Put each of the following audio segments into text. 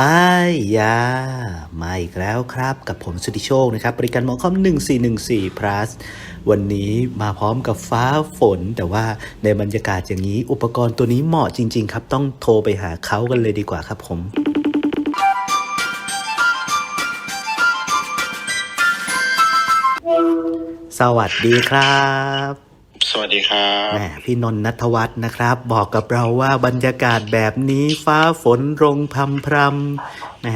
ป้ายยามาอีกแล้วครับ กับผมสุธิโชคนะครับ บริการหมอคอม 1414 plus วันนี้มาพร้อมกับฟ้าฝน แต่ว่าในบรรยากาศอย่างนี้ อุปกรณ์ตัวนี้เหมาะจริง ๆ ครับ ต้องโทรไปหาเขากันเลยดีกว่าครับผมสวัสดีครับ สวัสดีครับแหมพี่นนท์นัทวัฒน์นะครับ บอกกับเราว่าบรรยากาศแบบนี้ฟ้าฝนรงพรำพรำแหม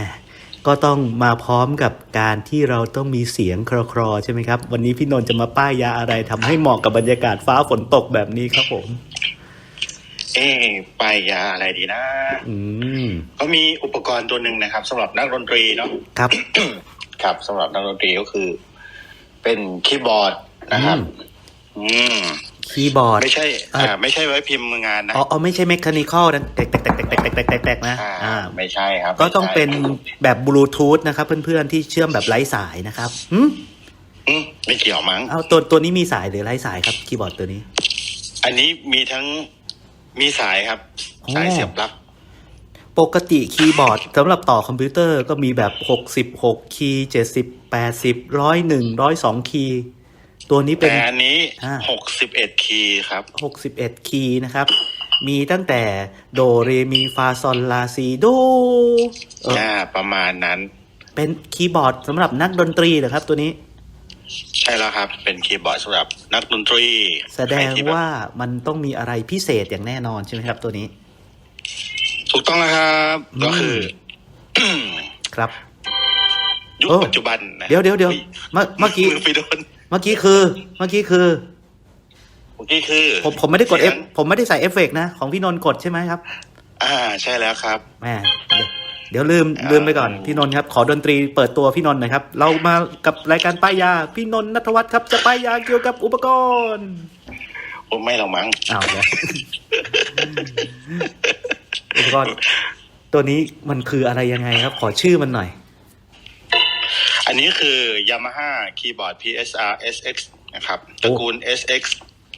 ก็ต้องมาพร้อมกับการที่เราต้องมีเสียงคลอๆใช่ไหมครับ วันนี้พี่นนท์จะมาป้ายยาอะไรทำให้เหมาะกับบรรยากาศฟ้าฝนตกแบบนี้ครับผม เอ๊ะไปยาอะไรดีนะ อืมก็มีอุปกรณ์ตัวหนึ่งนะครับสำหรับนักดนตรีเนาะครับ ครับสำหรับนักดนตรีก็คือ เป็นคีย์บอร์ดนะครับ อืมคีย์บอร์ด ไม่ใช่อ่าอ่าไม่ใช่ไว้พิมพ์งานนะอ๋ออ๋อไม่ใช่เมคานิคอลนะแตกแตกแตกแตกแตกแตกแตกแตกแตกนะอ่าอ่าไม่ใช่ครับ ก็ต้องไม่ใช่เป็นแบบบลูทูธนะครับ เพื่อนๆที่เชื่อมแบบไร้สายนะครับหืมอืมไม่เกี่ยวมั้งเอาตัวตัวนี้มีสายหรือไร้สายครับคีย์บอร์ดตัวนี้ อันนี้มีทั้งมีสายครับอ๋อสายเสียบปลั๊กปกติคีย์บอร์ดสำหรับต่อคอมพิวเตอร์ก็มีแบบ 66 คีย์ 70 80 101 102 คีย์ ตัวนี้เป็แต่นอันนี้อ่าหกสิบเอ็ดคีย์ครับ61คีย์นะครับ มีตั้งแต่โดเรมีฟาซอลลาซีโดเอออ่าประมาณนั้น เป็นคีย์บอร์ดสำหรับนักดนตรีเหรอครับ ตัวนี้ ใช่แล้วครับ เป็นคีย์บอร์ดสำหรับนักดนตรี แสดงใครที่บบว่ามันต้องมีอะไรพิเศษอย่างแน่นอนใช่ไหมครับ ตัวนี้ ถูกต้องแล้วครับอืมก็คือครับยุคเออปัจจุบันนะเดี๋ยวเดี๋ยวเดี๋ยวเมื่อเมื่อกี้มือไปโดน เมื่อกี้คือ เมื่อกี้คือ เมื่อกี้คือผมผมไม่ได้กดเอฟสียงผมไม่ได้ใส่เอฟเฟกต์นะ ของพี่นนท์กดใช่ไหมครับ อ่าใช่แล้วครับแหมเดี๋ยวเดี๋ยวลืมอ่าลืมไปก่อนพี่นนท์ครับ ขอดนตรีเปิดตัวพี่นนท์หน่อยครับ เรามากับรายการป้ายยาพี่นนท์นัทวัฒน์ครับ จะป้ายยาเกี่ยวกับอุปกรณ์ผมไม่หรอกมั้งอ้าวเดี๋ยวอุปกรณ์ตัวนี้มันคืออะไรยังไงครับ ขอชื่อมันหน่อย อันนี้คือ Yamaha Keyboard PSR SX นะครับตระกูล SX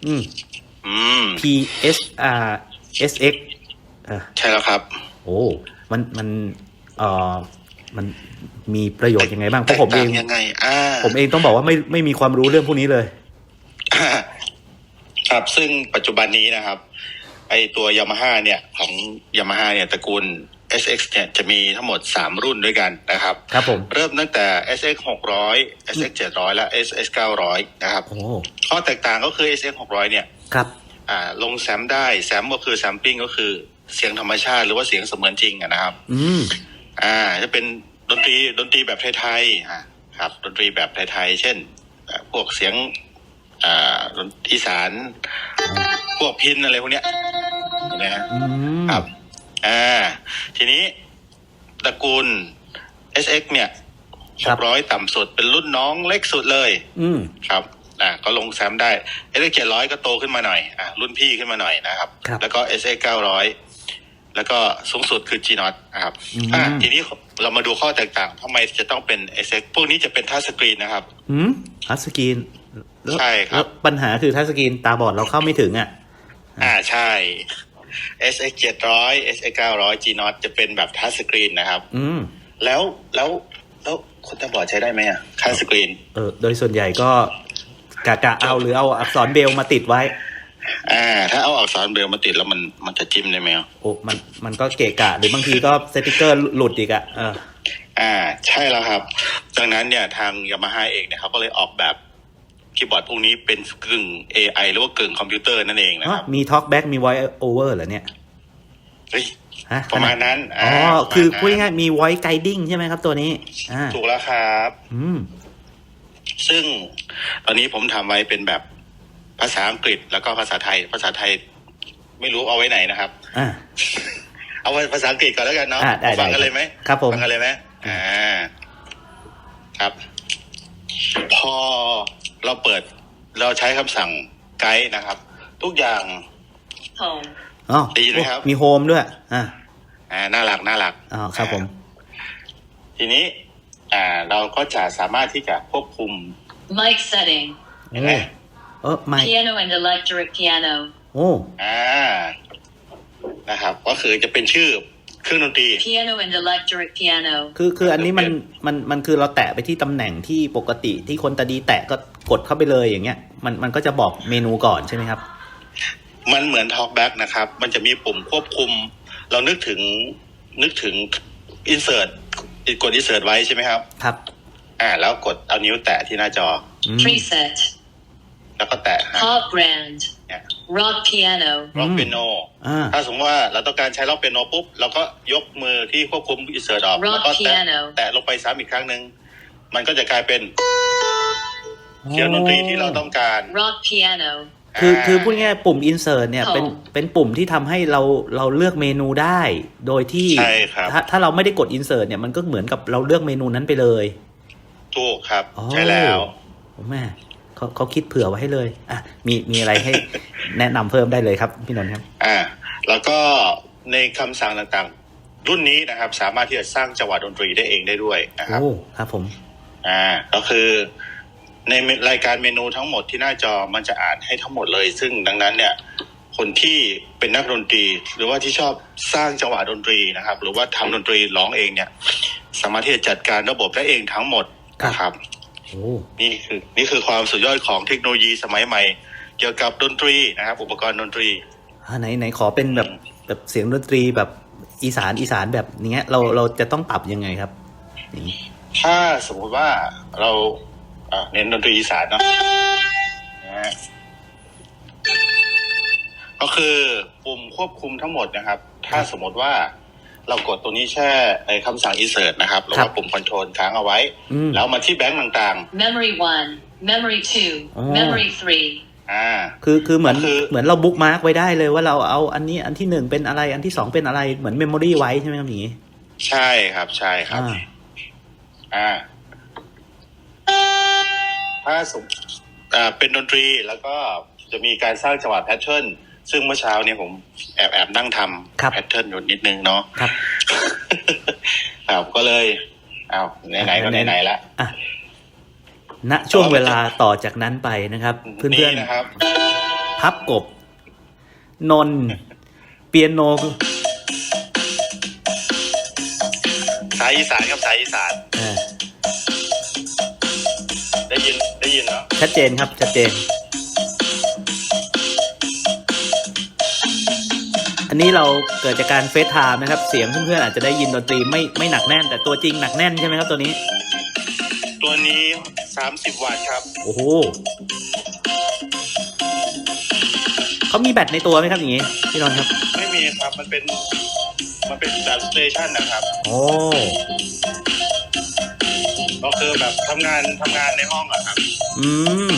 อืมอืม P S R S X อะใช่แล้วครับ โอ้มันมันเอ่อมันมีประโยชน์ยังไงบ้างเพราะผมเองแตกต่างยังไงอ่าผมเองต้องบอกว่าไม่ไม่มีความรู้เรื่องพวกนี้เลย ครับซึ่งปัจจุบันนี้นะครับ ไอตัว Yamaha เนี่ย ของ Yamaha เนี่ยตระกูล SX เนี่ยจะมีทั้งหมด 3 รุ่นด้วยกันนะครับครับผมเริ่มตั้งแต่ SX 600 SX 700 และ SX 900 นะครับโอ้ข้อแตกต่างก็คือ SX 600 เนี่ยครับอ่าลงแซมได้แซมก็คือแซมปิ้งก็คือเสียงธรรมชาติหรือว่าเสียงเสมือนจริงอะนะครับ อืมอ่าจะเป็นดนตรีดนตรีแบบไทยๆอ่าครับดนตรีแบบไทยๆเช่นอ่าพวกเสียงอ่าดนอีสาน พวกพินอะไรพวกเนี้ยเห็นไหมฮะอืมครับ อ่า ทีนี้ตระกูล SX เนี่ยครับ600ต่ำสุดเป็นรุ่นน้องเล็กสุดเลย อืมครับ อ่า ก็ลงแซมได้ SX 700ก็โตขึ้นมาหน่อย อ่า รุ่นพี่ขึ้นมาหน่อยนะครับครับแล้วก็ SX 900แล้วก็สูงสุดคือ G Not นะครับอืมอ่าทีนี้เรามาดูข้อแตกต่างทำไมจะต้องเป็น SX พวกนี้จะเป็นทัชสกรีนนะครับ อืมทัชสกรีนแล้วใช่ครับแล้วปัญหาคือทัชสกรีนตาบอดเราเข้าไม่ถึงอะ อ่าใช่ SX 700 SX 900 G Not จะเป็นแบบทัชสกรีนนะครับ อืมแล้วแล้วแล้วคนตาบอดใช้ได้ไหมอะทัชสกรีนเออโดยส่วนใหญ่ก็กะกะเอาหรือเอาอักษรเบลมาติดไว้ อ่า ถ้าเอาอักษรเบรลมาติดแล้วมันมันจะจิ้มได้ไหมอะโอ้มันมันก็เกะกะหรือบางทีก็สติกเกอร์หลุดอีกอะเอออ่า ใช่แล้วครับ ดังนั้นเนี่ยทางยามาฮ่าเองเนี่ยเขาก็เลยออกแบบ คีย์บอร์ดพวกนี้เป็นกึ่ง AI หรือว่ากึ่งคอมพิวเตอร์นั่นเองนะครับมี talk back มี voice over เหรอเนี่ยเฮ้ยฮะประมาณนั้นอ๋อาคือประพูดมาณนั้นง่ายๆมี voice guiding ใช่ไหมครับตัวนี้อ่าถูกแล้วครับ อืมซึ่งตอนนี้ผมทำไว้เป็นแบบภาษาอังกฤษแล้วก็ภาษาไทย ภาษาไทย ไม่รู้เอาไว้ไหนนะครับอ่าเอาไว้ภาษาอังกฤษก่อนแล้วกันเนาะอ่าได้ฟังได้กันเลยไหมครับผมฟังกันเลยไหมอ่า ครับ พอ เราเปิดเราใช้คำสั่งไกด์นะครับ ทุกอย่าง home, อ๋อได้ยินไหมครับ มีโฮมด้วย อ่าอ่าน่ารักน่ารักอ๋อครับผม ทีนี้ อ่า เราก็จะสามารถที่จะควบคุม mic setting, เห็นไหมเออไม่ piano and electric piano, โอ้ อ่านะครับ ก็คือจะเป็นชื่อ เครื่องดนตรี piano and electric piano, คือคืออันนี้มันมันมันคือเราแตะไปที่ตำแหน่งที่ปกติที่คนตาดีแตะก็กดเข้าไปเลยอย่างเงี้ย มันมันก็จะบอกเมนูก่อนใช่ไหมครับ มันเหมือน talkback นะครับ มันจะมีปุ่มควบคุม เรานึกถึงนึกถึง insert กด insert ไว้ใช่ไหมครับ ครับ อ่า แล้วกดเอานิ้วแตะที่หน้าจออืม preset, แล้วก็แตะฮะ pop grand, เนี่ย rock piano, ล็อกอืมเปียโนอ่าถ้าสมมติว่าเราต้องการใช้ล็อกเปียโนปุ๊บ เราก็ยกมือที่ควบคุม insert ออก Rock แล้วก็แตะ piano แตะลงไปซ้ำอีกครั้งหนึ่ง มันก็จะกลายเป็นเสียงดนตรีที่เราต้องการ rock piano, คือคือพูดง่ายๆปุ่ม insert เนี่ยอ๋อเป็นเป็นปุ่มที่ทำให้เราเราเลือกเมนูได้ โดยที่ใช่ครับถ้าถ้าเราไม่ได้กด insert เนี่ยมันก็เหมือนกับเราเลือกเมนูนั้นไปเลย ถูกครับอ๋อใช่แล้วโอ้แม่ เขาเขาคิดเผื่อไว้ให้เลย อะ มีมีอะไรให้แนะนำเพิ่มได้เลยครับ พี่นนท์ครับ อ่า แล้วก็ในคำสั่งต่างๆ รุ่นนี้นะครับ สามารถที่จะสร้างจังหวะดนตรีได้เองได้ด้วยนะครับโอ้ครับผม อ่า ก็คือในรายการเมนูทั้งหมดที่หน้าจอมันจะอ่านให้ทั้งหมดเลย ซึ่งดังนั้นเนี่ย คนที่เป็นนักดนตรี หรือว่าที่ชอบสร้างจังหวะดนตรีนะครับ หรือว่าทำดนตรีร้องเองเนี่ย สามารถที่จะจัดการระบบได้เองทั้งหมดนะครับโอ้ นี่คือนี่คือความสุดยอดของเทคโนโลยีสมัยใหม่ เกี่ยวกับดนตรีนะครับ อุปกรณ์ดนตรีอ่าไหนไหนขอเป็นแบบแบบเสียงดนตรีแบบอีสานอีสานแบบเนี้ยเราเราจะต้องปรับยังไงครับอย่างนี้ถ้าสมมติว่าเราอะเน้นดนตรีอีสานเนาะนะฮะก็คือปุ่มควบคุมทั้งหมดนะครับ ถ้าสมมติว่า เรากดตัวนี้แช่ไอ้คำสั่ง insert นะครับหรือว่าปุ่มคอนโทรลค้างเอาไว้อืมแล้วมาที่แบงก์ต่าง memory 1, memory 2, Oh. memory 3, ๆอ่าคือคือเหมือนคือเหมือนเราบุ๊กมาร์กไว้ได้เลยว่าเราเอาอันนี้อันที่หนึ่งเป็นอะไรอันที่สองเป็นอะไรเหมือนเมมโมรีไว้ใช่ไหมครับอย่างนี้ใช่ครับใช่ครับอ่าอ่า ถ้าสมอ่าเป็นดนตรีแล้วก็จะมีการสร้างจังหวะแพทเทิร์น ซึ่งเมื่อเช้าเนี่ยผมแอบแอบนั่งทครับำแพทเทิร์นอยู่นิดนึงเนาะครับครับก็เลยเอาวไหนๆก็ไหนๆละอะณช่วงเวลาต่อจากนั้นไปนะครับ เพื่อนนี่นะครับๆพับกบ นนท์เปียโนสายอีสานครับสายอีสานอ่าได้ยินได้ยินเนาะชัดเจนครับชัดเจน อันนี้เราเกิดจากการเฟซไทม์นะครับ เสียงเพื่อนๆอาจจะได้ยินดนตรีไม่ไม่หนักแน่น แต่ตัวจริงหนักแน่นใช่ไหมครับตัวนี้ ตัวนี้สามสิบวัตต์ครับ โอ้โหเขามีแบตในตัวไหมครับอย่างนี้พี่นนท์ครับ ไม่มีครับ มันเป็น มันเป็นแบบสเตชันนะครับ โอ้ก็คือแบบทำงานทำงานในห้องอะครับ อืม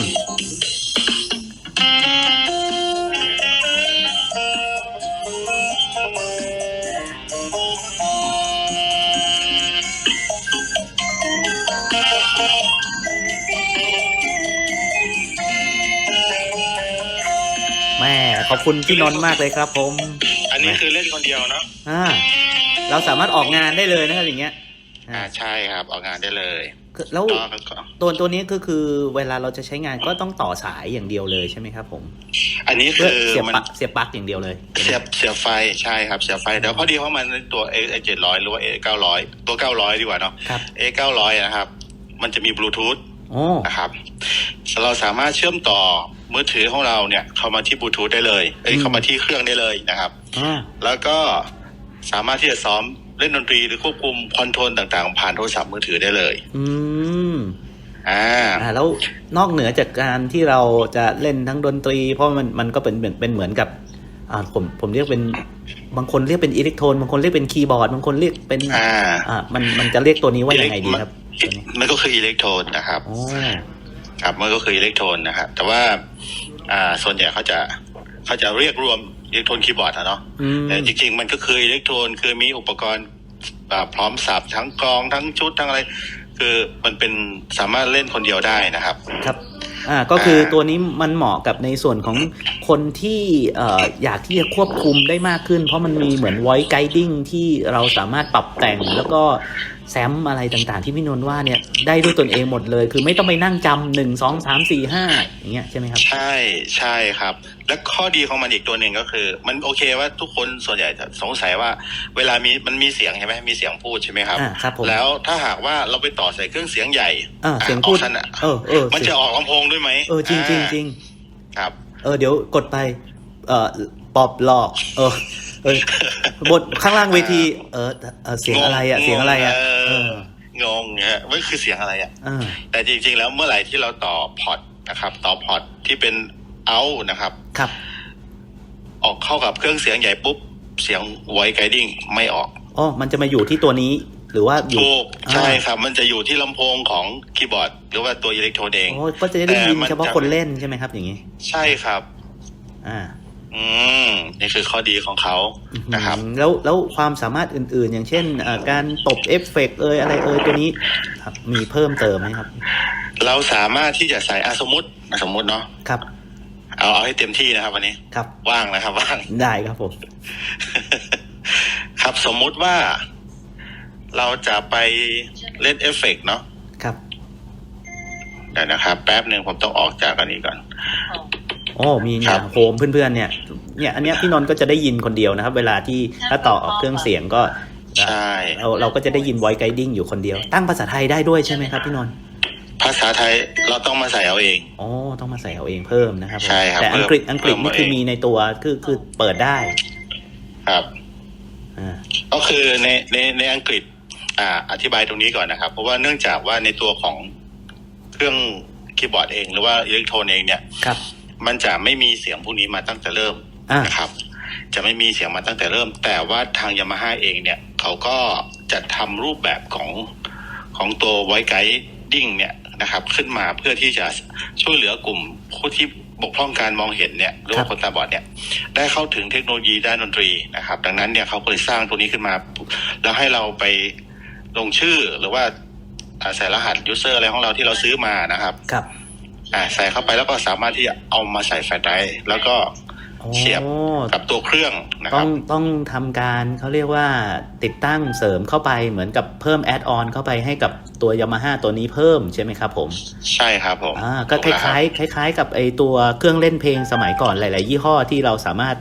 แม่ขอบคุณพี่นนท์มากเลยครับ ผม อันนี้คือเล่นคนเดียวเนาะอ่า เราสามารถออกงานได้เลยนะครับอย่างเงี้ย อ่าอ่าใช่ครับ ออกงานได้เลยคือแล้วก็ก็ตัวตัวนี้ก็คือเวลาเราจะใช้งานก็ต้องต่อสายอย่างเดียวเลยใช่ไหมครับ ผม อันนี้เพื่อคือเสียบมันปลั๊กเสียบปลั๊กอย่างเดียวเลย เสียบเสียบไฟใช่ครับเสียบไฟเดี๋ยวพอดีเพราะมันตัว A เจ็ดร้อยหรือว่า A เก้าร้อยตัวเก้าร้อยดีกว่าเนาะครับ A เก้าร้อยนะครับ มันจะมีบลูทูธโอ้นะครับ เราสามารถเชื่อมต่อ มือถือของเราเนี่ย เข้ามาที่บลูทูธได้เลย เอ้ยเข้ามาที่เครื่องได้เลยนะครับอ่าแล้วก็สามารถที่จะซ้อมเล่นดนตรีหรือควบคุมคอนโทรลต่างๆ ผ่านโทรศัพท์มือถือได้เลย อืมอ่าอ่าแล้วนอกเหนือจากการที่เราจะเล่นทั้งดนตรี เพราะมันมันก็เป็นเหมือนเป็นเหมือนกับอ่าผมผมเรียกเป็นบางคนเรียกเป็นอิเล็กโทรนบางคนเรียกเป็นคีย์บอร์ดบางคนเรียกเป็นอ่าอ่ามันมันจะเรียกตัวนี้ว่ายังไงดีครับตัวนี้มันก็คืออิเล็กโทรนนะครับโอ้ ครับมันก็คืออิเล็กโทรนนะครับแต่ว่าอ่าส่วนใหญ่เขาจะเขาจะเรียกรวมอิเล็กโทรนคีย์บอร์ดอะเนาะอืมแต่จริง ๆ มันก็คืออิเล็กโทรนคือมีอุปกรณ์อ่าพร้อมสับทั้งกลองทั้งชุดทั้งอะไร คือมันเป็นสามารถเล่นคนเดียวได้นะครับ ครับอ่าก็คืออ่าตัวนี้มันเหมาะกับในส่วนของคนที่เอ่ออยากที่จะควบคุมได้มากขึ้น เพราะมันมีเหมือน voice guiding ที่เราสามารถปรับแต่งแล้วก็ แซมอะไรต่างๆ ที่พี่นนท์ว่าเนี่ยได้ด้วยตนเองหมดเลย คือไม่ต้องไปนั่งจำหนึ่งสองสามสี่ห้าอย่างเงี้ยใช่ไหมครับ ใช่ใช่ครับ และข้อดีของมันอีกตัวหนึ่งก็คือ มันโอเคว่าทุกคนส่วนใหญ่จะสงสัยว่า เวลามีมันมีเสียงใช่ไหมมีเสียงพูดใช่ไหมครับอ่าครับผมแล้วถ้าหากว่าเราไปต่อใส่เครื่องเสียงใหญ่อ่าเสียงพูด ออกขนาดเออเออมันจะออกลำโพงด้วยไหมเออจริงจริงจริงครับ เออเดี๋ยวกดไป เออปอบหลอก เออ เออบทข้างล่างเวที เออเออเสียงอะไรอะงงเสียงอะไรอะเออเอองงเนี่ยว่าคือเสียงอะไรอะเออแต่จริง ๆ แล้วเมื่อไหร่ที่เราต่อพอร์ตนะครับ ต่อพอร์ตที่เป็นเอานะครับ ครับ ออกเข้ากับเครื่องเสียงใหญ่ปุ๊บ เสียง voice guiding ไม่ออกอ๋อมันจะมาอยู่ที่ตัวนี้หรือว่าอยู่ถูกอ่าใช่ครับ มันจะอยู่ที่ลำโพงของคีย์บอร์ด หรือว่าตัวอิเล็กโทรนเองโอ้ก็จะได้ยินแต่มันเฉพาะจะคนเล่นใช่ไหมครับ อย่างนี้ ใช่ครับ อ่า อืมนี่คือข้อดีของเขานะครับอืมแล้วแล้วความสามารถอื่น ๆ อย่างเช่นเอ่อการตบเอฟเฟกต์เอยอะไรเอยตัวนี้ครับมีเพิ่มเติมไหมครับ เราสามารถที่จะใส่อะสมมติอะสมมติเนาะครับเอาเอาให้เต็มที่นะครับ วันนี้ครับ ว่างนะครับว่างได้ครับผม ครับสมมุติว่าเราจะไปเล่นเอฟเฟกต์เนาะครับเดี๋ยวนะครับ แป๊บหนึ่งผมต้องออกจากอันนี้ก่อน โอ้มีเนี่ครัยบโฮมเพื่อนๆเนี่ยเนี่ย อันเนี้ยพี่นนท์ก็จะได้ยินคนเดียวนะครับ เวลาที่ถ้าต่อออกเครื่องเสียงก็ใช่เราเราก็จะได้ยิน voice guiding อยู่คนเดียว ตั้งภาษาไทยได้ด้วยใช่ไหมครับพี่นนท์ภาษาไทยเราต้องมาใส่เอาเองอ๋อต้องมาใส่เอาเองเพิ่มนะครับผมใช่ครับแต่อังกฤษเพิ่มอังกฤษนี่เพิ่มเอาคือเองมีในตัวคือคือเปิดได้ ครับอ่าก็คือในในในอังกฤษ อ่า อธิบายตรงนี้ก่อนนะครับ เพราะว่าเนื่องจากว่าในตัวของเครื่องคีย์บอร์ดเองหรือว่าอิเล็กโทรนเองเนี่ยครับ มันจะไม่มีเสียงพวกนี้มาตั้งแต่เริ่มอ่านะครับ จะไม่มีเสียงมาตั้งแต่เริ่ม แต่ว่าทางยามาฮ่าเองเนี่ย เขาก็จะทำรูปแบบของของตัวไวไกดิ้งเนี่ยนะครับ ขึ้นมาเพื่อที่จะช่วยเหลือกลุ่มผู้ที่บกพร่องการมองเห็นเนี่ยหรือว่าคนตาบอดเนี่ย ได้เข้าถึงเทคโนโลยีด้านดนตรีนะครับ ดังนั้นเนี่ยเขาก็เลยสร้างตัวนี้ขึ้นมา แล้วให้เราไปลงชื่อหรือว่าอ่าใส่รหัสยูเซอร์อะไรของเราที่เราซื้อมานะครับครับ อ่าใส่เข้าไปแล้วก็สามารถที่จะเอามาใส่แฟลชไดรฟ์แล้วก็โอ้เสียบกับตัวเครื่องนะคต้รัอบงต้องทำการเขาเรียกว่าติดตั้งเสริมเข้าไปเหมือนกับเพิ่มแอดออนเข้าไปให้กับตัวยามาฮ่าตัวนี้เพิ่มใช่ไหมครับผม ใช่ครับผมอ่าก็คถูแล้วรับล้ายๆคล้าย ๆ กับไอตัวเครื่องเล่นเพลงสมัยก่อนหลาย ๆ ยี่ห้อที่เราสามารถ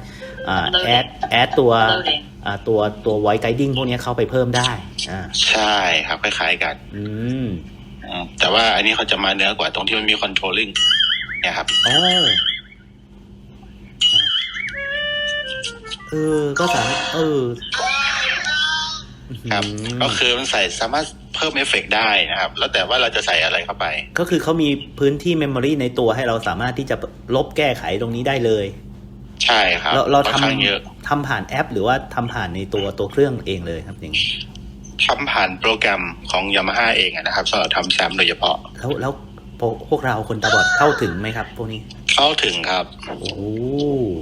อ่าแอดแอดตัว loading อ่าตัวตัว voice guiding พวกเนี้ยเข้าไปเพิ่มได้อ่าใช่ครับคล้ายๆกัน อืมอืม แต่ว่าอันนี้เขาจะมาเหนือกว่าตรงที่มันมีคอนโทรลลิ่งเนี่ยครับ โอ้เออ ก็สามารถเออครับ อืมก็คือมันใส่สามารถเพิ่มเอฟเฟกต์ได้นะครับ แล้วแต่ว่าเราจะใส่อะไรเข้าไป ก็คือเขามีพื้นที่เมมโมรีในตัวให้เราสามารถที่จะลบแก้ไขตรงนี้ได้เลย ใช่ครับเราเราค่อนข้างเยอะ ทำทำผ่านแอป หรือว่าทำผ่านในตัวตัวเครื่องเองเลยครับอย่างนี้ ทำผ่านโปรแกรมของยามาฮ่าเองอะนะครับสำหรับทำแซมโดยเฉพาะ แล้วแล้วพวกพวกเราคนตาบอดเข้าถึงไหมครับ พวกนี้ เข้าถึงครับ โอ้โห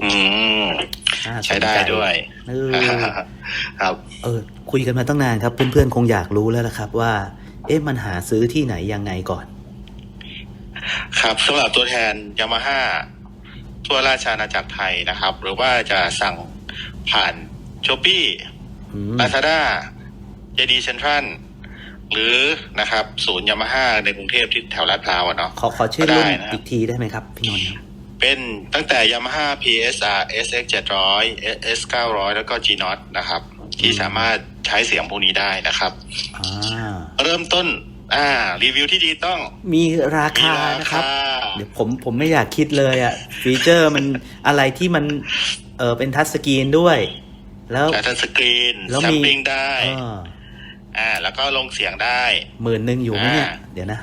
อืมน่าสนใจใช้ได้ด้วยเออครับ เออ คุยกันมาตั้งนานครับ เพื่อนๆ คงอยากรู้แล้วละครับ ว่า เอ๊ะมันหาซื้อที่ไหนยังไงก่อน ครับสำหรับตัวแทนยามาฮ่าทั่วราชอาณาจักรไทยนะครับ หรือว่าจะสั่งผ่านช้อปปี้อืมลาซาด้า เจดีเซ็นทรัลหรือนะครับ ศูนย์ยามาฮ่าในกรุงเทพที่แถวลาดพร้าวอะเนาะขอขอชื่อรุ่นได้นะครับอีกทีได้ไหมครับ พี่นนท์ครับเป็นตั้งแต่ Yamaha PSR SX 700 S 900 แล้วก็ G Not นะครับ ที่สามารถใช้เสียงพวกนี้ได้นะครับอ่าเริ่มต้น อ่า รีวิวที่ดีต้อง มีรามีคารานะครับคาเดี๋ยวผมผมไม่อยากคิดเลยอะฟีเจอร์มันอะไรที่มัน เออเป็นทัชสกรีนด้วย แล้วแต่ทัชสกรีนแล้วแซมีมปิ้งได้เอออ่า แล้วก็ลงเสียงได้หมื่นหนึ่งอยู่ไหมเนี่ยอ่าเดี๋ยวนะ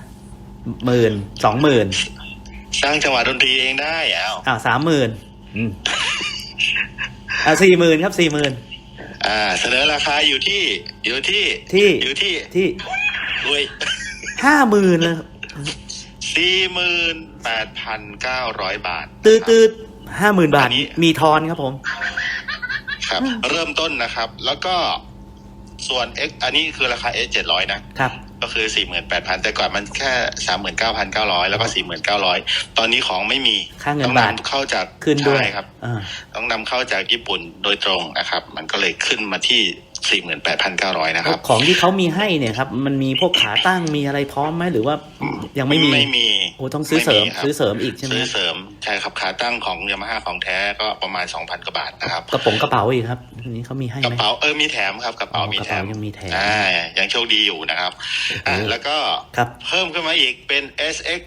หมื่นสองหมื่นสร้างจังหวะดนตรีเองได้อ้าวอ้าวสามหมื่นอืมอ่าสี่หมื่นครับสี่หมื่นอ่า เสนอราคาอยู่ที่ อยู่ที่ที่อยู่ที่ที่รวยห้าหมื่นเลยสี่หมื่นแปดพันเก้าร้อยบาท ตืดตืดห้าหมื่นบาทอันนี้มีทอนครับผม ครับ เริ่มต้นนะครับ แล้วก็ ส่วน X อันนี้คือราคา S 700 นะ ครับ ก็คือ 48,000 แต่ก่อนมันแค่ 39,900 แล้วก็ 49,000 ตอนนี้ของไม่มีค่าเงินต้องบาทนำเข้าจากขึ้นด้วยใช่ครับ อ่า ต้องนำเข้าจากญี่ปุ่นโดยตรงนะครับ มันก็เลยขึ้นมาที่ 48,900นะครับ ของที่เขามีให้เนี่ยครับ มันมีพวกขาตั้งมีอะไรพร้อมไหมหรือว่ายังไม่มีไม่มีโอ้ต้องซื้อเสริมไครับซื้อเสริมอีกใช่ไหมซื้อครับเสริมใช่ครับขาตั้งของยามาฮ่าของแท้ก็ประมาณ2,000กว่าบาทนะครับ กระป๋องกระเป๋าอีกครับอันนี้เขามีให้กระไหมเป๋าเออมีแถมครับกระเป๋าอ๋อมีแถมกระเป๋ายังมีแถมอ่ายังโชคดีอยู่นะครับอ่าโอ้โหแล้วก็ครับเพิ่มขึ้นมาอีกเป็น SX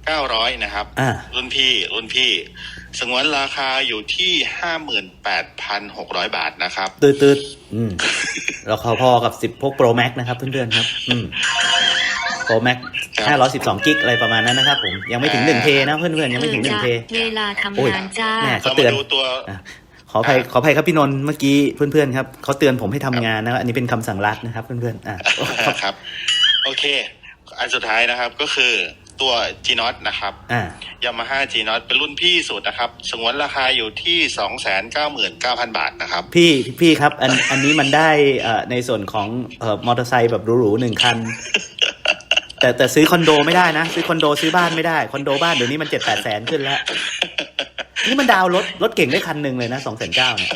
900 นะครับอ่ารุ่นพี่รุ่นพี่ สงวนราคาอยู่ที่58,600บาทนะครับ ตืดตืดอืมเราเขาพอกับสิบพวก Pro Max นะครับเพื่อนๆครับ อืม Pro Max ครับห้าร้อยสิบสองกิกอะไรประมาณนั้นนะครับผม ยังไม่ถึงหนึ่งเทนะเพื่อนๆ ยังไม่ถึงหนึ่งเทเวลาทำโอ้ยงานจ้าแม่เขาเราเตืมาอนดูตัวอะขออภัยขออภัยครับพี่นนท์เมื่อกี้เพื่อนๆครับเขาเตือนผมให้ทำงานนะครับอันนี้เป็นคำสั่งรัดนะครับเพื่อนๆอะครับ โอเค อันสุดท้ายนะครับก็คือ ตัว G n o t นะครับอ่ายามาฮ่า G n o t เป็นรุ่นพี่สุดนะครับสงวนราคาอยู่ที่299,000บาทนะครับ พี่พี่ครับ อันอันนี้มันได้เอ่อในส่วนของเอ่อมอเตอร์ไซค์แบบหรูๆหนึ่งคัน แต่แต่ซื้อคอนโดไม่ได้นะ ซื้อคอนโดซื้อบ้านไม่ได้ คอนโดบ้านเดี๋ยวนี้มันเจ็ดแปดแสนขึ้นแล้ว นี่มันดาวน์รถรถเก่งได้คันหนึ่งเลยนะสองแสนเก้าเนี่ย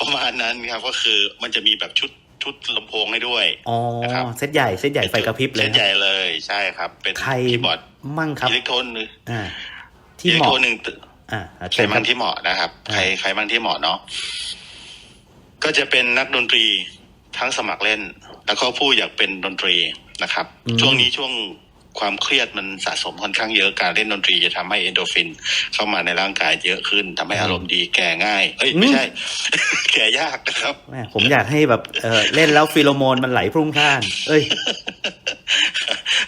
ประมาณนั้นครับก็คือมันจะมีแบบชุด ชุดลำโพงให้ด้วยอ๋อนะครับเซตใหญ่เซตใหญ่ไฟกระพริบเลยเส้นนะใหญ่เลยใช่ครับ เป็นใครคีย์บอร์ดมั่งครับอิเล็กโทรนหรืออ่าอิที่เล็เหกมาะโทรนหนึ่งอ่าใครเชิญคมั่รับงที่เหมาะนะครับอ่าใครใครมั่งที่เหมาะเนาะก็จะเป็นนักดนตรีทั้งสมัครเล่น แล้วก็ผู้อยากเป็นดนตรีนะครับ ช่วงนี้ช่วง ความเครียดมันสะสมค่อนข้างเยอะการเล่นดนตรีจะทำให้เอนโดรฟิน เข้ามาในร่างกายเยอะขึ้นทำให้อารมณ์ดีแก่ง่ายเอ้ยไม่ใช่ แก่ยากนะครับแม่ผมอยากให้แบบเออเล่นแล้วฟิโลโมนมันไหลพรุ่งพล่าน เอ้ย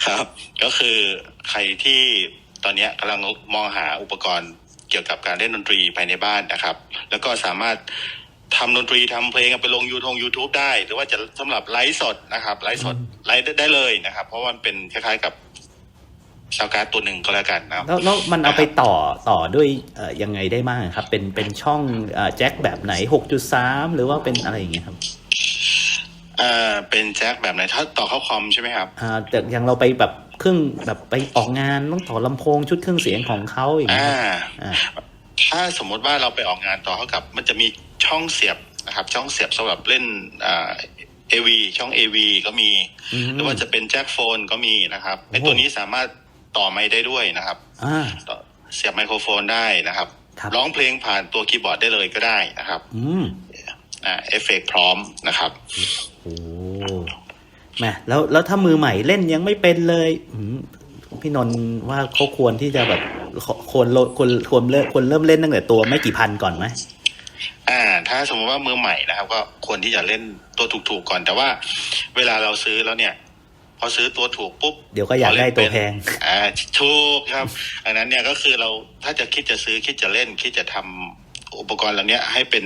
ครับ ก็คือใครที่ตอนเนี้ยกำลังมองหาอุปกรณ์เกี่ยวกับการเล่นดนตรีภายในบ้านนะครับ แล้วก็สามารถทำดนตรีทำเพลงเอาไปลงยูทง YouTube ได้ หรือว่าจะสำหรับไลฟ์สดนะครับไลฟ์สดไลฟ์ได้ได้เลยนะครับ เพราะว่ามันเป็นคล้ายๆกับ ชาวการ์ดตัวหนึ่งก็แล้วกันนะครับแล้วแล้วมันเอาไปต่อต่อด้วยเอ่อยังไงได้บ้างครับ เป็นเป็นช่องเอ่อแจ็คแบบไหน6.3หรือว่าเป็นอะไรอย่างเงี้ยครับอ่าเป็นแจ็คแบบไหนถ้าต่อเข้าคอมใช่ไหมครับอ่าแต่อย่างเราไปแบบเครื่องแบบไปออกงานต้องต่อลำโพงชุดเครื่องเสียงของเขาอย่างเงี้อ่ายครับอ่าถ้าสมมติว่าเราไปออกงานต่อเข้ากับ มันจะมีช่องเสียบนะครับ ช่องเสียบสำหรับเล่นอ่าเอวีช่อง AV ก็มีอืมหรือว่าจะเป็นแจ็คโฟนก็มีนะครับไอโอ้โหตัวนี้สามารถ ต่อไมค์ได้ด้วยนะครับอ่า ต่อเสียบไมโครโฟนได้นะครับ ครับ ร้องเพลงผ่านตัวคีย์บอร์ดได้เลยก็ได้นะครับอืมอ่าเอฟเฟกพร้อมนะครับ โอ้แหม่แล้วแล้วถ้ามือใหม่เล่นยังไม่เป็นเลยอืมพี่นนท์ว่าเขาควรที่จะแบบควรโลควรควรเริ่มควรเริ่มเล่นตั้งแต่ตัวไม่กี่พันก่อนไหมอ่า ถ้าสมมติว่ามือใหม่นะครับ ก็ควรที่จะเล่นตัวถูกๆก่อน แต่ว่าเวลาเราซื้อแล้วเนี่ยพ อซื้อตัวถูกปุ๊บเดี๋ยวก็อยากได้ตัวแพงอ่าถูกครับ อันนั้นเนี่ยก็คือเราถ้าจะคิดจะซื้อคิดจะเล่น คิดจะทำอุปกรณ์เหล่านี้ให้เป็น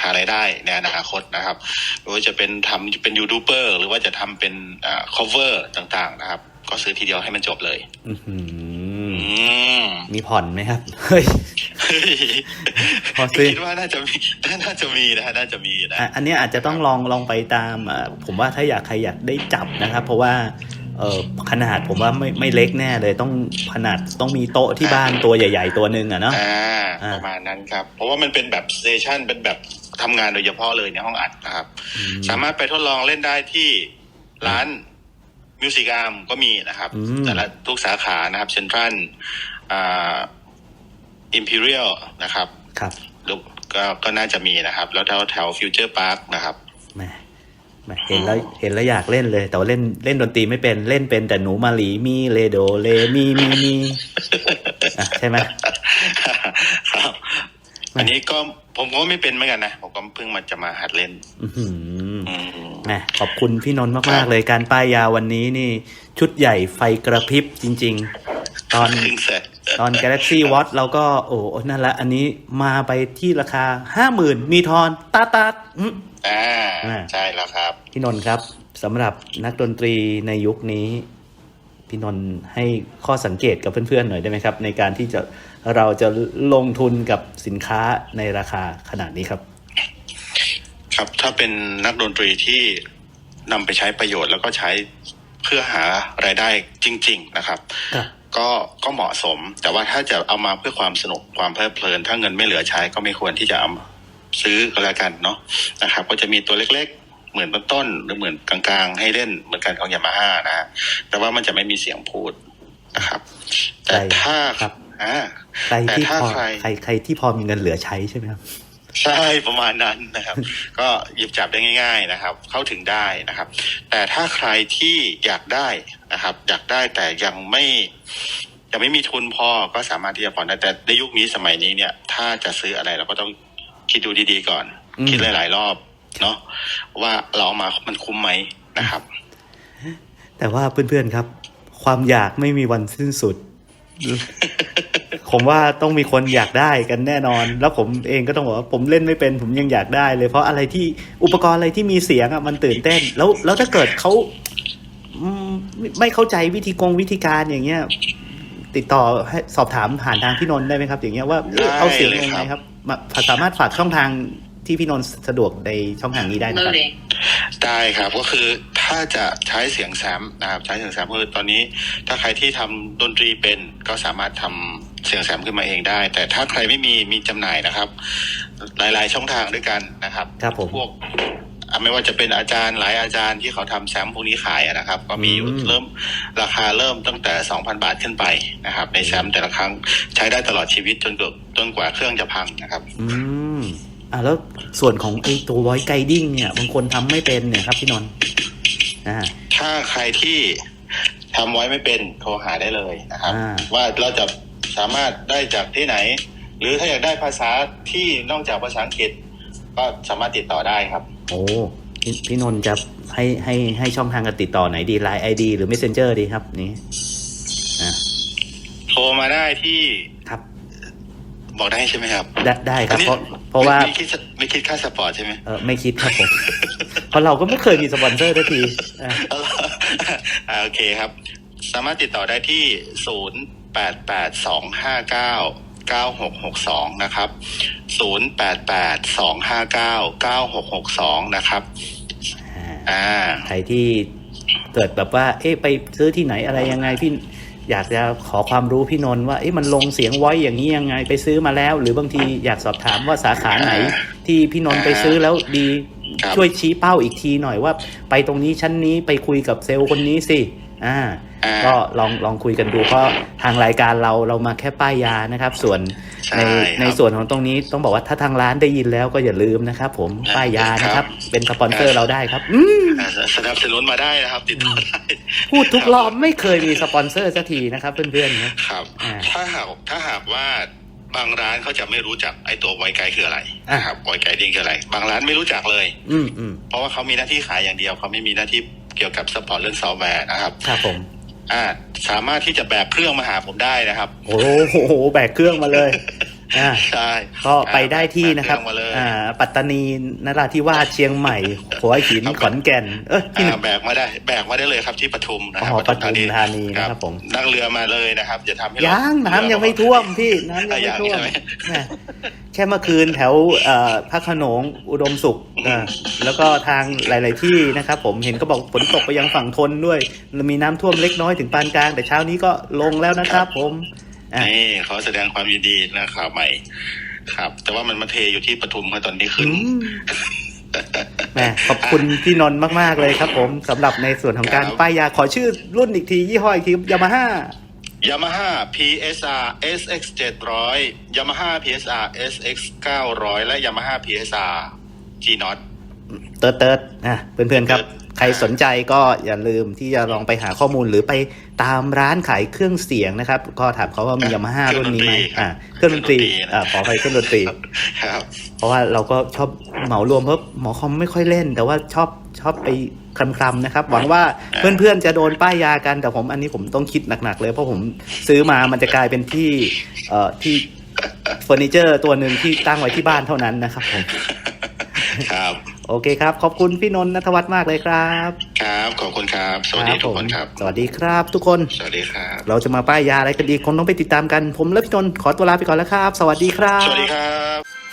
หารายได้ในอนาคตนะครับไม่ว่าจะเป็นทำเป็นยูทูบเบอร์หรือว่าจะทำเป็นอ่า cover ต่างๆนะครับ ก็ซื้อทีเดียวให้มันจบเลย อื้อหืออื มมีผ่อนไหมครับ เฮ้ยพอซื้อคิดว่าน่าจะมีน่าจะมีนะฮะน่าจะมีนะอะอันเนี้ยอาจจะต้องลองลองไปตามอ่าผมว่าถ้าอยากใครอยากได้จับนะครับ เพราะว่าเออขนาดผมว่าไม่ไม่เล็กแน่เลยต้องขนาดต้องมีโต๊ะที่บ้านตัวใหญ่ ๆ ตัวหนึ่งอะเนาะอ่าอ่าประมาณนั้นครับ เพราะว่ามันเป็นแบบสเตชันเป็นแบบทำงานโดยเฉพาะเลยในห้องอัดนะครับอืมสามารถไปทดลองเล่นได้ที่ร้าน มิวสิกอาร์มก็มีนะครับ อืม แต่ละทุกสาขานะครับเซ็นทรัลอ่าอิมพีเรียลนะครับครับหรือก็ก็น่าจะมีนะครับ แล้วแถวแถวฟิวเจอร์พาร์คนะครับ แหมแหมเห็นแล้วเห็นแล้วอยากเล่นเลย แต่ว่าเล่นเล่นดนตรีไม่เป็นเล่นเป็นแต่หนูมาหลีมีเลโดเลมีมีมีอะใช่ไหม ครับ อันนี้ก็ผมก็ไม่เป็นเหมือนกันนะ ผมก็เพิ่งมาจะมาหัดเล่น อื้อหืออืม แหมขอบคุณพี่นนท์ครัมากบๆเลยการป้ายยาวันนี้นี่ ชุดใหญ่ไฟกระพริบจริง ๆ ตอนเพิ่งเสร็จตอน Galaxy Watch เราก็โอ้นั่นละ อันนี้มาไปที่ราคาห้าหมื่นมีทอนตาตาอื้ออ่าอ่าใช่แล้วครับ พี่นนท์ครับสำหรับนักดนตรีในยุคนี้ พี่นนท์ให้ข้อสังเกตกับเพื่อนๆหน่อยได้ไหมครับ ในการที่จะเราจะลงทุนกับสินค้าในราคาขนาดนี้ครับ ครับ ถ้าเป็นนักดนตรีที่นำไปใช้ประโยชน์แล้วก็ใช้เพื่อหารายได้จริง ๆ นะครับครับ ก็ก็เหมาะสม แต่ว่าถ้าจะเอามาเพื่อความสนุกความเพลิดเพลิน ถ้าเงินไม่เหลือใช้ก็ไม่ควรที่จะเอามาซื้อก็แล้วกันเนาะนะครับ ก็จะมีตัวเล็กเหมือนต้นๆหรือเหมือนกลางๆ ให้เล่นเหมือนกันของยามาฮ่านะฮะแต่ว่ามันจะไม่มีเสียงพูดนะครับ แต่ใช่ถ้าครับอ่าใครที่แต่ถ้าพอใครใครใครที่พอมีเงินเหลือใช้ใช่ไหมครับ ใช่ประมาณนั้นนะครับ ก็หยิบจับได้ง่าย ๆนะครับ เข้าถึงได้นะครับ แต่ถ้าใครที่อยากได้นะครับ อยากได้แต่ยังไม่ยังไม่มีทุนพอก็สามารถที่จะผ่อนได้แต่ในยุคนี้สมัยนี้เนี่ย ถ้าจะซื้ออะไรเราก็ต้องคิดดูดีๆก่อนอืมคิดหลายๆรอบ เนาะว่าเราเอามามันคุ้มไหมนะครับ แต่ว่าเพื่อนๆครับ ความอยากไม่มีวันสิ้นสุด ผมว่าต้องมีคนอยากได้กันแน่นอน แล้วผมเองก็ต้องบอกว่าผมเล่นไม่เป็น ผมยังอยากได้เลยเพราะอะไรที่อุปกรณ์อะไรที่มีเสียงอะมันตื่นเต้น แล้วแล้วถ้าเกิดเขาอืมไม่ไม่เข้าใจวิธีกงวิธีการอย่างเงี้ย ติดต่อให้สอบถามผ่านทางพี่นนท์ได้ไหมครับ อย่างเงี้ยว่าเอ้ยเอาเสียงยังไงครับมาสามารถฝากช่องทางที่พี่นนท์สะดวกในช่องทางนี้ได้นะครับ Loading. ได้ครับก็คือถ้าจะใช้เสียงแซมนะครับใช้เสียงแซมคือตอนนี้ ถ้าใครที่ทำดนตรีเป็นก็สามารถทำเสียงแซมขึ้นมาเองได้ แต่ถ้าใครไม่มีมีจำหน่ายนะครับ หลาย ๆ ช่องทางด้วยกันนะครับครับผมพวกอะไม่ว่าจะเป็นอาจารย์หลายอาจารย์ที่เขาทำแซมพวกนี้ขายอะนะครับ ก็มีอยู่อืมเริ่มราคาเริ่มตั้งแต่2,000บาทขึ้นไปนะครับ ในแซมแต่ละครั้งใช้ได้ตลอดชีวิตจนเกือบจนกว่าเครื่องจะพังนะครับ อืม อ่าแล้วส่วนของไอ้ตัว voice guiding เนี่ย บางคนทำไม่เป็นเนี่ยครับพี่นนท์อ่าถ้าใครที่ทำไว้ไม่เป็นโทรหาได้เลยนะครับอ่าว่าเราจะสามารถได้จากที่ไหน หรือถ้าอยากได้ภาษาที่นอกจากภาษาอังกฤษ ก็สามารถติดต่อได้ครับ โอ้พี่พี่นนท์จะให้ให้ให้ช่องทางการติดต่อไหนดีไลน์ไอดีหรือ Messenger ดีครับนี่อ่าโทรมาได้ที่ครับ บอกได้ใช่ไหมครับ ได้ได้ครับอันนี้เพราะ เพราะว่าไม่คิดไม่คิดค่าสปอร์ตใช่ไหมเออไม่คิดครับผมเพราะเราก็ไม่เคยมีสปอนเซอร์ทักทีอ่าอ่าโอเคครับ สามารถติดต่อได้ที่ศูนย์แปดแปดสองห้าเก้าเก้าหกหกสองนะครับศูนย์แปดแปดสองห้าเก้าเก้าหกหกสองนะครับอ่าอ่า ใครที่เกิดแบบว่า เอ๊ะ ไปซื้อที่ไหนอะไรยังไงพี่ อยากจะขอความรู้พี่นนท์ว่าเอ๊ะมันลงเสียงไว้อย่างนี้ยังไงไปซื้อมาแล้ว หรือบางทีอยากสอบถามว่าสาขาไหน ที่พี่นนท์ไปซื้อแล้วดีครับช่วยชี้เป้าอีกทีหน่อยว่า ไปตรงนี้ชั้นนี้ไปคุยกับเซลล์คนนี้สิ อ่าอ่าก็ลองลองคุยกันดูเพราะทางรายการเราเรามาแค่ป้ายยานะครับ ส่วนใช่ในครับในส่วนของตรงนี้ต้องบอกว่าถ้าทางร้านได้ยินแล้วก็อย่าลืมนะครับ ผมป้ายยานะครับ เป็นสปอนเซอร์เราได้ครับอืมอ่าสนับสนุนมาได้นะครับ ติดต่อได้พูดทุกรอบไม่เคยมีสปอนเซอร์สักทีนะครับ เพื่อนๆนะครับอ่าถ้าหากถ้าหากว่าบางร้านเขาจะไม่รู้จักไอ้ตัวไวไกด์คืออะไรอะนะครับไวไกด์ดิ้งคืออะไร บางร้านไม่รู้จักเลยอืมอืมเพราะว่าเขามีหน้าที่ขายอย่างเดียวเขาไม่มีหน้าที่ เกี่ยวกับสปอร์ตเรื่องซอฟต์แวร์นะครับครับผมอ่าสามารถที่จะแบกเครื่องมาหาผมได้นะครับ โอ้โหแบกเครื่องมาเลย อ่าใช่ก็ไปได้ที่นะครับแกเองมาเลยอ่า ปัตตานีนราธิวาสเชียงใหม่หัวหินขอนแก่น เอ้ยที่ไหนอ่าแบกมาได้ แบกมาได้เลยครับที่ปทุมนะครัอ๋อปทุมธานีนะครับผมนั่งเรือมาเลยนะครับจะทำให้ยังน้ำยังไม่ท่วมพี่น้ำยังอะไม่ยังท่วมใช่ไหมแหม่แค่เมื่อคืนแถวเอ่อพระโขนงอุดมสุขอ่าแล้วก็ทางหลาย ๆ ที่นะครับ ผมเห็นก็บอกฝนตกไปยังฝั่งทนด้วยมีน้ำท่วมเล็กน้อยถึงปานกลาง แต่เช้านี้ก็ลงแล้วนะครับ ผมอะ นี่เขาแสดงความยินดีนะข่าวใหม่ ครับ แต่ว่ามันมาเทอยู่ที่ปทุมครับตอนนี้ขึ้นอืมแหมขอบคุณพี่นนท์มาก ๆ เลยครับผมสำหรับในส่วนของการครับป้ายยาขอชื่อรุ่นอีกที ยี่ห้ออีกทียามาฮ่ายามาฮ่า PSR SX 700 Yamaha PSR SX 900 และ Yamaha PSR G Not เติร์ดเติร์ดอะเพื่อนๆครับเติร์ด ใครสนใจก็อย่าลืมที่จะลองไปหาข้อมูลหรือไปตามร้านขายเครื่องเสียงนะครับ ก็ถามเขาว่ามียามาฮ่ารุ่นนี้ไหมอ่าเครื่องดนตรีอ่าขอไปเครื่องดนตรีครับเพราะว่าเราก็ชอบเหมารวมเพราะหมอคอมไม่ค่อยเล่น แต่ว่าชอบชอบไปคลำๆนะครับ หวังว่าเพื่อนๆจะโดนป้ายยากันแต่ผมอันนี้ผมต้องคิดหนักๆเลย เพราะผมซื้อมามันจะกลายเป็นที่เอ่อที่เฟอร์นิเจอร์ตัวหนึ่งที่ตั้งไว้ที่บ้านเท่านั้นนะครับผมครับ โอเคครับ ขอบคุณพี่นนท์นัทวัฒน์มากเลยครับ ครับ ขอบคุณครับ สวัสดีทุกคนครับ สวัสดีครับ ทุกคน สวัสดีครับ เราจะมาป้ายยาอะไรกันดีคงต้องไปติดตามกัน ผมและพี่นนท์ขอตัวลาไปก่อนแล้วครับ สวัสดีครับ สวัสดีครับ